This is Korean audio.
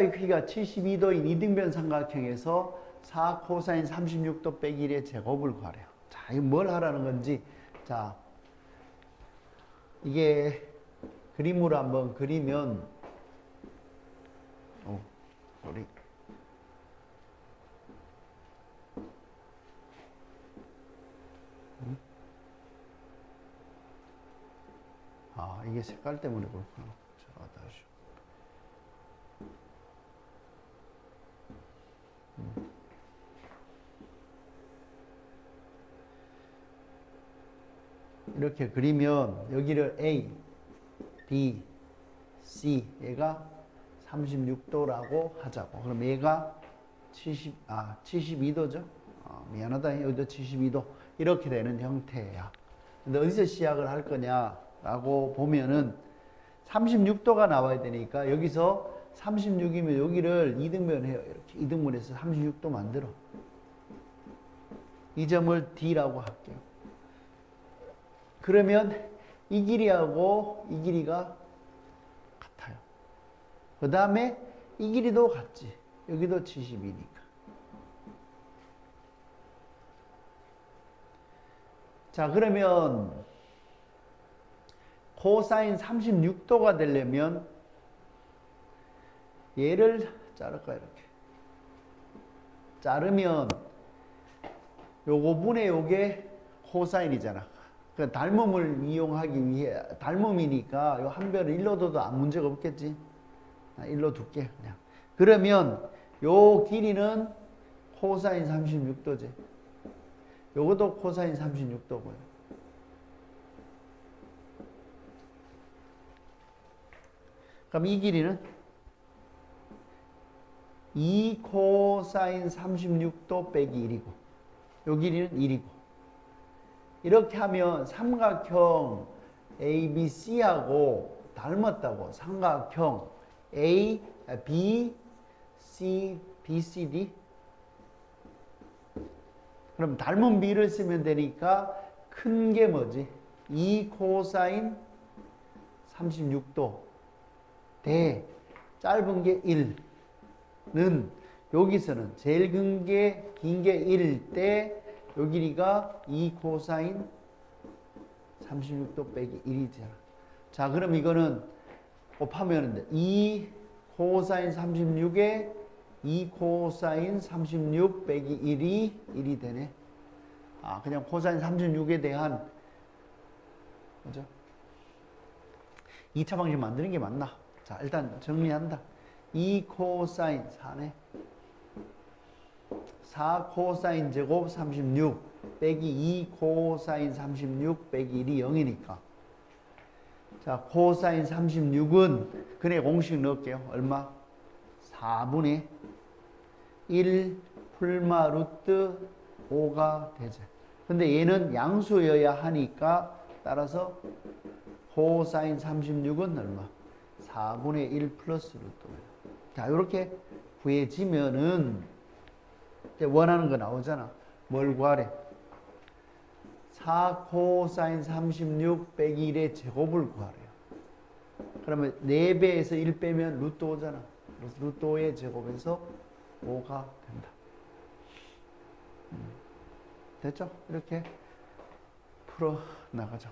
의 크기가 72도인 이등변 삼각형에서 4 코사인 36도 빼기 1의 제곱을 구하래요. 자, 이거 뭘 하라는 건지. 자, 이게 그림으로 한번 그리면, 오, 우리. 음? 아, 이게 색깔 때문에 그렇구나. 자, 다시. 이렇게 그리면 여기를 A, B, C 얘가 36도라고 하자고. 그럼 얘가 70, 아, 72도죠? 아, 미안하다. 여기도 72도. 이렇게 되는 형태야. 근데 어디서 시작을 할 거냐라고 보면은 36도가 나와야 되니까 여기서 36이면 여기를 2등분 해요. 이렇게 2등분해서 36도 만들어. 이 점을 D라고 할게요. 그러면 이 길이하고 이 길이가 같아요. 그 다음에 이 길이도 같지. 여기도 72니까. 자, 그러면 코사인 36도가 되려면 얘를 자를까 이렇게. 자르면 요거 분의 요게 코사인이잖아. 그 닮음을 이용하기 위해 닮음이니까 요한 별을 일로 둬도 아무 문제가 없겠지. 나 일로 둘게 그냥. 그러면 요 길이는 코사인 36도지. 요것도 코사인 36도고요. 그럼 이 길이는 2 코사인 36도 빼기 1이고 요 길이는 1이고 이렇게 하면 삼각형 ABC하고 닮았다고. 삼각형 A, B, C, BCD 그럼 닮은 B를 쓰면 되니까 큰 게 뭐지? 2 코사인 36도. 대 짧은 게 1는 여기서는 제일 큰 게 긴 게 1일 때 요 길이가 2 코사인 36도 빼기 1이잖아. 자, 그럼 이거는 곱하면 돼. 2 코사인 36에 2 코사인 36 빼기 1이 1이 되네. 아, 그냥 코사인 36에 대한 뭐죠? 2차 방식 만드는 게 맞나? 자, 일단 정리한다. 2 코사인 4네. 4 코사인 제곱 36 빼기 2 코사인 36 빼기 1이 0이니까 자 코사인 36은 그네 공식 넣을게요 얼마? 4분의 1 풀마 루트 5가 되죠 근데 얘는 양수여야 하니까 따라서 코사인 36은 얼마? 4분의 1 플러스 루트 5. 자 이렇게 구해지면은 원하는 거 나오잖아. 뭘 구하래? 4 코사인 36 빼기 1의 제곱을 구하래요. 그러면 4배에서 1 빼면 루트 5잖아. 그래서 루트 5의 제곱에서 5가 된다. 음. 됐죠? 이렇게 풀어 나가죠.